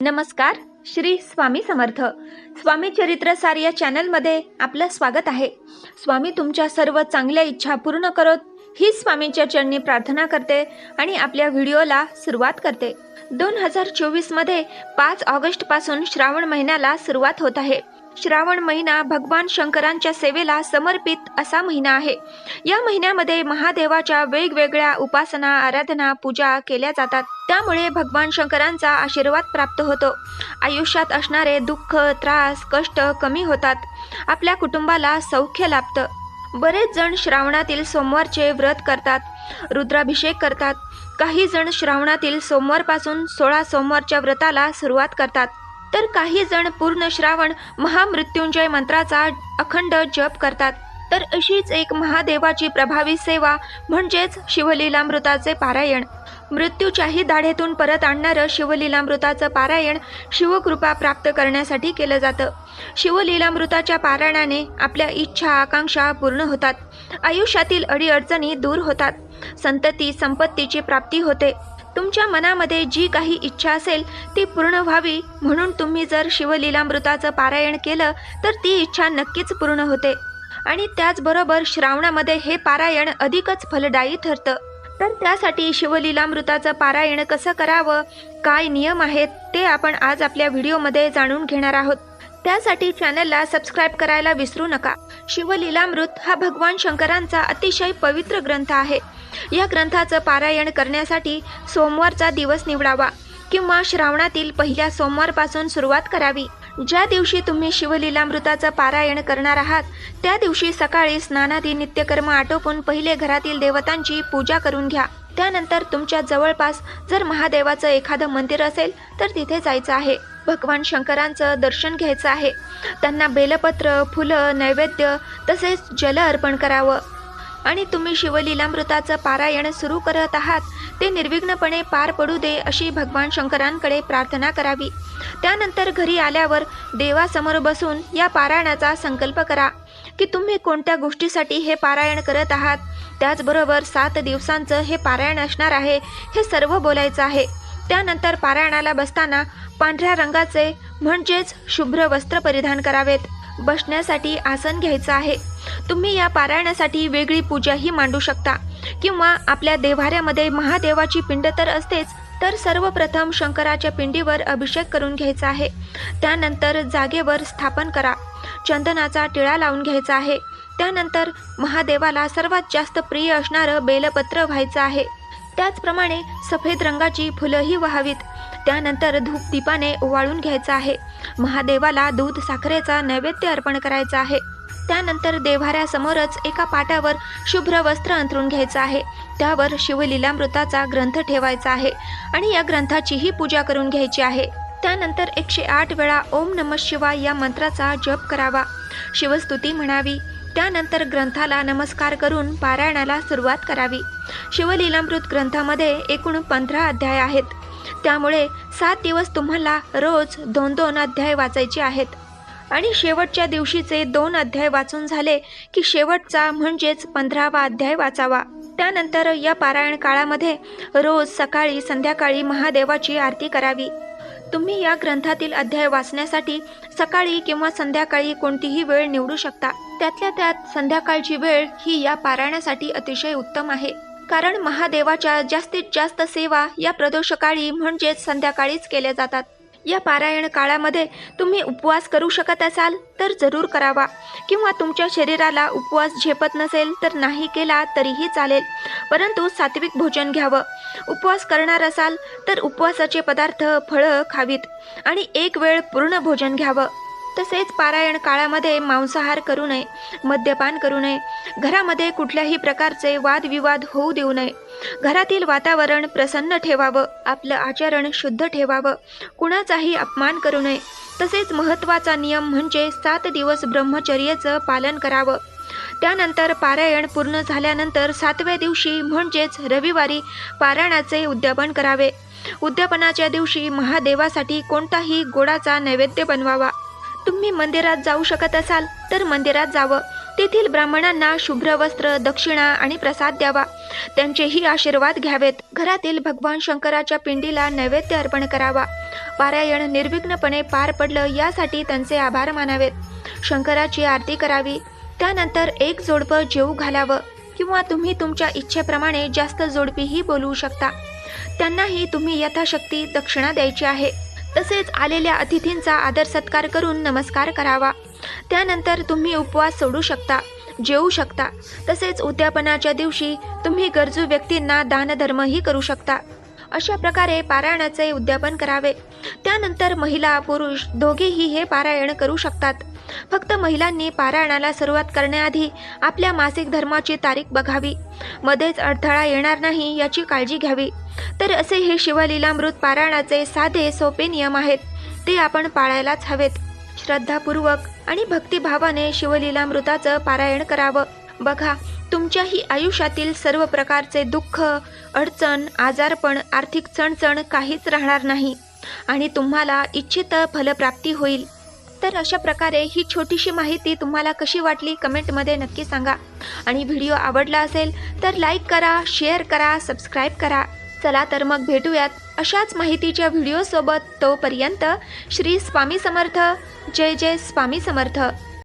नमस्कार श्री स्वामी समर्थ. स्वामी चरित्रसार या चॅनलमध्ये आपलं स्वागत आहे. स्वामी तुमच्या सर्व चांगल्या इच्छा पूर्ण करत ही स्वामींच्या चरणी प्रार्थना करते आणि आपल्या व्हिडिओला सुरुवात करते. दोन हजार चोवीसमध्ये पाच ऑगस्टपासून श्रावण महिन्याला सुरुवात होत आहे. श्रावण महिना भगवान शंकरांच्या सेवेला समर्पित असा महिना आहे. या महिन्यामध्ये महादेवाच्या वेगवेगळ्या उपासना आराधना पूजा केल्या जातात. त्यामुळे भगवान शंकरांचा आशीर्वाद प्राप्त होतो. आयुष्यात असणारे दुःख त्रास कष्ट कमी होतात. आपल्या कुटुंबाला सौख्य लाभतं. बरेच जण श्रावणातील सोमवारचे व्रत करतात रुद्राभिषेक करतात. काही जण श्रावणातील सोमवारपासून सोळा सोमवारच्या व्रताला सुरुवात करतात. तर काही जण पूर्ण श्रावण महामृत्युंजय मंत्राचा अखंड जप करतात. तर अशीच एक महादेवाची प्रभावी सेवा म्हणजेच शिवलीलामृताचे पारायण. मृत्यूच्याही दाढेतून परत आणणारं शिवलीलामृताचं पारायण शिवकृपा प्राप्त करण्यासाठी केलं जातं. शिवलीलामृताच्या पारायणाने आपल्या इच्छा आकांक्षा पूर्ण होतात. आयुष्यातील अडीअडचणी दूर होतात. संतती संपत्तीची प्राप्ती होते. तुमच्या मनामध्ये जी काही इच्छा असेल ती पूर्ण व्हावी. म्हणून तुम्ही जर शिवलीलामृताचं पारायण केलं तर ती इच्छा नक्कीच पूर्ण होते. आणि त्याचबरोबर श्रावणामध्ये हे पारायण अधिकच फलदायी ठरतं. तर त्यासाठी शिवलीलामृताचं पारायण कसं करावं काय नियम आहेत ते आपण आज आपल्या व्हिडिओमध्ये जाणून घेणार आहोत. त्यासाठी चॅनलला सबस्क्राईब करायला विसरू नका. शिवलीलामृत हा भगवान शंकरांचा अतिशय पवित्र ग्रंथ आहे. या ग्रंथाचं पारायण करण्यासाठी सोमवारचा दिवस निवडावा किंवा श्रावणातील पहिल्या सोमवारपासून सुरुवात करावी. ज्या दिवशी तुम्ही शिवलीलामृताचं पारायण करणार आहात त्या दिवशी सकाळी स्नानादी नित्यकर्म आटोपून पहिले घरातील देवतांची पूजा करून घ्या. त्यानंतर तुमच्या जवळपास जर महादेवाचं एखादं मंदिर असेल तर तिथे जायचं आहे. भगवान शंकरांचं दर्शन घ्यायचं आहे. त्यांना बेलपत्र फुलं नैवेद्य तसेच जल अर्पण करावं. आणि तुम्ही शिवलीलामृताचं पारायण सुरू करत आहात ते निर्विघ्नपणे पार पडू दे अशी भगवान शंकरांकडे प्रार्थना करावी. त्यानंतर घरी आल्यावर देवासमोर बसून या पारायणाचा संकल्प करा की तुम्ही कोणत्या गोष्टीसाठी हे पारायण करत आहात? त्याचबरोबर सात दिवसांचं हे पारायण असणार आहे हे सर्व बोलायचं आहे. त्यानंतर पारायणाला बसताना पांढऱ्या रंगाचे म्हणजेच शुभ्र वस्त्र परिधान करावेत. बसण्यासाठी आसन घ्यायचं आहे. तुम्ही या पारायणासाठी वेगळी पूजाही मांडू शकता. किंवा आपल्या देव्हाऱ्यामध्ये महादेवाची पिंड तर असतेच तर सर्वप्रथम शंकराच्या पिंडीवर अभिषेक करून घ्यायचा आहे. त्यानंतर जागेवर स्थापन करा. चंदनाचा टिळा लावून घ्यायचा आहे. त्यानंतर महादेवाला सर्वात जास्त प्रिय असणारं बेलपत्र व्हायचं आहे. त्याचप्रमाणे सफेद रंगाची फुलंही व्हावीत. त्यानंतर धूप दीपाने ओवाळून घ्यायचं आहे. महादेवाला दूध साखरेचा नैवेद्य अर्पण करायचा आहे. त्यानंतर देव्हाऱ्यासमोरच एका पाटावर शुभ्र वस्त्र अंतरून घ्यायचं आहे. त्यावर शिवलीलामृताचा ग्रंथ ठेवायचा आहे आणि या ग्रंथाचीही पूजा करून घ्यायची आहे. त्यानंतर एकशे आठ वेळा ओम नम शिवाय या मंत्राचा जप करावा. शिवस्तुती म्हणावी. त्यानंतर ग्रंथाला नमस्कार करून पारायणाला सुरुवात करावी. शिवलीलामृत ग्रंथामध्ये एकूण पंधरा अध्याय आहेत. त्यामुळे सात दिवस तुम्हाला रोज दोन दोन अध्याय वाचायचे आहेत. आणि शेवटच्या दिवशीचे दोन अध्याय वाचून झाले की शेवटचा म्हणजेच पंधरावा अध्याय वाचावा. त्यानंतर या पारायण काळामध्ये रोज सकाळी संध्याकाळी महादेवाची आरती करावी. तुम्ही या ग्रंथातील अध्याय वाचण्यासाठी सकाळी किंवा संध्याकाळी कोणतीही वेळ निवडू शकता. त्यातल्या त्यात संध्याकाळची वेळ ही या पारायणासाठी अतिशय उत्तम आहे. कारण महादेवाच्या जास्तीत जास्त सेवा या प्रदोषकाळी म्हणजेच संध्याकाळीच केल्या जातात. या पारायण काळामध्ये तुम्ही उपवास करू शकत असाल तर जरूर करावा. किंवा तुमच्या शरीराला उपवास झेपत नसेल तर नाही केला तरीही चालेल. परंतु सात्विक भोजन घ्यावं. उपवास करणार असाल तर उपवासाचे पदार्थ फळं खावीत. आणि एक वेळ पूर्ण भोजन घ्यावं. तसेच पारायण काळामध्ये मांसाहार करू नये मद्यपान करू नये. घरामध्ये कुठल्याही प्रकारचे वादविवाद होऊ देऊ नये. घरातील वातावरण प्रसन्न ठेवावं आपलं आचरण शुद्ध ठेवावं. कुणाचाही अपमान करू नये. तसेच महत्त्वाचा नियम म्हणजे सात दिवस ब्रह्मचर्याचं पालन करावं. त्यानंतर पारायण पूर्ण झाल्यानंतर सातव्या दिवशी म्हणजेच रविवारी पारायणाचे उद्यापन करावे. उद्यापनाच्या दिवशी महादेवासाठी कोणताही गोडाचा नैवेद्य बनवावा. तुम्ही मंदिरात जाऊ शकत असाल तर मंदिरात जावं. तेथील ब्राह्मणांना शुभ्र वस्त्र दक्षिणा आणि प्रसाद द्यावा. त्यांचेही आशीर्वाद घ्यावेत. घरातील भगवान शंकराच्या पिंडीला नैवेद्य अर्पण करावा. पारायण निर्विघ्नपणे पार पडलं यासाठी त्यांचे आभार मानावेत. शंकराची आरती करावी. त्यानंतर एक जोडपं जेऊ घालावं. किंवा तुम्ही तुमच्या इच्छेप्रमाणे जास्त जोडपीही बोलवू शकता. त्यांनाही तुम्ही यथाशक्ती दक्षिणा द्यायची आहे. तसेच आलेल्या अतिथींचा आदर सत्कार करून नमस्कार करावा. त्यानंतर तुम्ही उपवास सोडू शकता जेवू शकता. तसेच उद्यापनाच्या दिवशी तुम्ही गरजू व्यक्तींना दानधर्मही करू शकता. अशा प्रकारे पारायणाचे उद्यापन करावे. त्यानंतर महिला पुरुष दोघेही हे पारायण करू शकतात. फक्त महिलांनी पारायणाला सुरुवात करण्याआधी आपल्या मासिक धर्माची तारीख बघावी. मध्येच अडथळा येणार नाही याची काळजी घ्यावी. तर असे हे शिवलीलामृत पारायणाचे साधे सोपे नियम आहेत. ते आपण पाळायलाच हवेत. श्रद्धापूर्वक आणि भक्तिभावाने शिवलीलामृताचं पारायण करावं. बघा तुमच्याही आयुष्यातील सर्व प्रकारचे दुःख अडचण आजारपण आर्थिक चणचण काहीच राहणार नाही आणि तुम्हाला इच्छित फलप्राप्ती होईल. तर अशा प्रकारे ही छोटीशी माहिती तुम्हाला कशी वाटली कमेंटमध्ये नक्की सांगा. आणि व्हिडिओ आवडला असेल तर लाईक करा शेअर करा सबस्क्राईब करा. चला तर मग भेटूयात अशाच माहितीच्या व्हिडिओसोबत. तोपर्यंत श्री स्वामी समर्थ. जय जय स्वामी समर्थ.